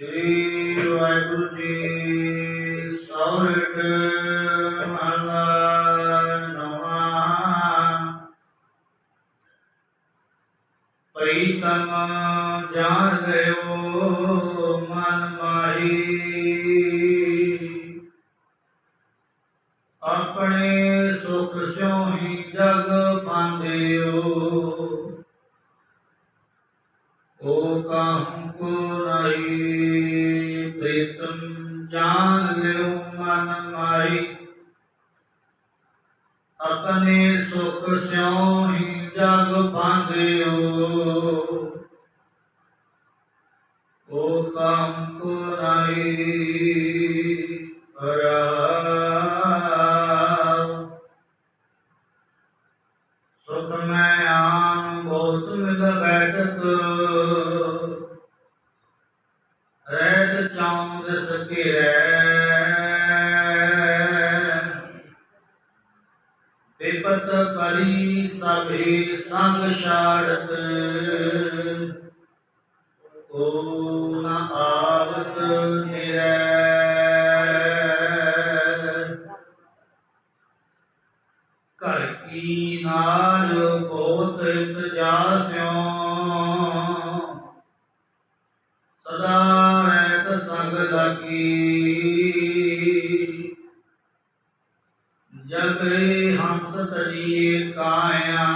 ਸ੍ਰੀ ਵਾਹਿਗੁਰੂ ਜੀ ਸੌਰਠ ਮਹਲਾ ਨਵਾਂ ਪ੍ਰੀਤਮ ਜਾਣ ਗਇਓ ਮਨ ਮਾਹੀ। ਆਪਣੇ ਸੁਖ ਸਿਉ ਜਗ ਪਾਂਦਿਓ ਓ ਕਾਹੂ ਕੋ ਪ੍ਰੀਤਮ ਜਾਣ ਲਿਓ ਮਨ ਮਾਈ ਆਪਣੇ ਸੁਖ ਸਿਉ ਹੀ ਜਗ ਬਾਂਧਿਓ ਓ ਕਾਮ ਕੋ ਨਹੀਂ ਹਰਾਉ ਸੁਖ ਮੈਂ ਆਨ ਬਹੁਤ ਮਿਲ ਬੈਠਤ ਰਹਿਤ ਚਾਉ ਦਸ ਵਿਪਤ ਸਭੇ ਸੰਗ ਛਾੜਤ। ਓ ਨ ਆਵਤ ਨਿਰੈ। ਘਰ ਕੀ ਨਾਰ ਬਹੁਤ ਇੰਤਜਾਸਿਓ ਜਗ ਹੰਸ ਤਰੀ ਕਾਇਆ।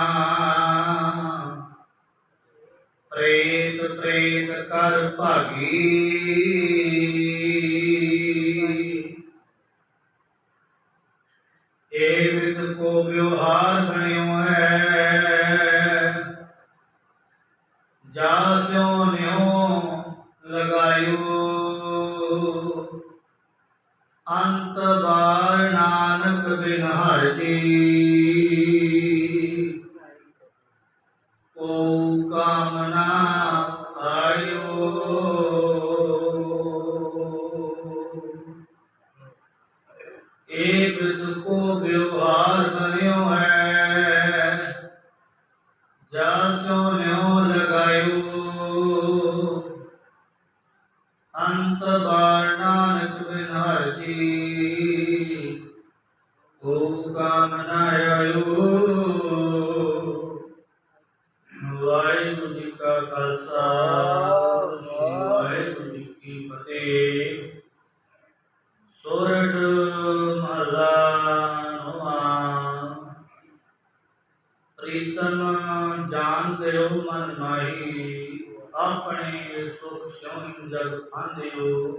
ਪ੍ਰੇਤ ਪ੍ਰੇਤ ਕਰ ਭਾਗੀ। ਏ ਵਿਦ ਕੋ ਵਿਵਹਾਰ ਬਣਿਓ ਹੈ। ਜਾ ਸਿਓ ਨਿਉ ਲਗਾਇਓ। ਅੰਤ ਬਾਰ ਨਾਨਕ ਬਿਨ ਹਰ ਜੀ ਕੋ ਕਾਮਨਾ ਆਇਓ ਏ ਬਿਦ ਕੋ ਵਿਵਹਾਰ ਬਣਿਓ ਹੈ। ਜਾ ਸੋ ਨਿਉ ਲਗਾਇਓ। ਅੰਤ ਬਾਰ ਨਾਨਕ ਬਿਨ ਹਰ ਜੀ ਕੋ ਕਾਮਨਾ ਆਇਓ ਵਾਹਿਗੁਰੂ ਜੀ ਕਾ ਖਾਲਸਾ ਸ੍ਰੀ ਵਾਹਿਗੁਰੂ ਜੀ ਕੀ ਫਤਿਹ ਸੋਰਠ ਮਹਲਾ ਨਵਾਂ ਪ੍ਰੀਤਮ ਜਾਣ ਦਿਓ ਮਨ ਮਾਈ ਆਪਣੇ ਸੁਖ ਸਿਉ ਜਗ ਆਂਦਿਓ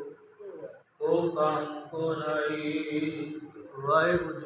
ਕੋ ਕੰਮ ਕੋ ਨਹੀਂ, ਵਾਹਿਗੁਰੂ ਜੀ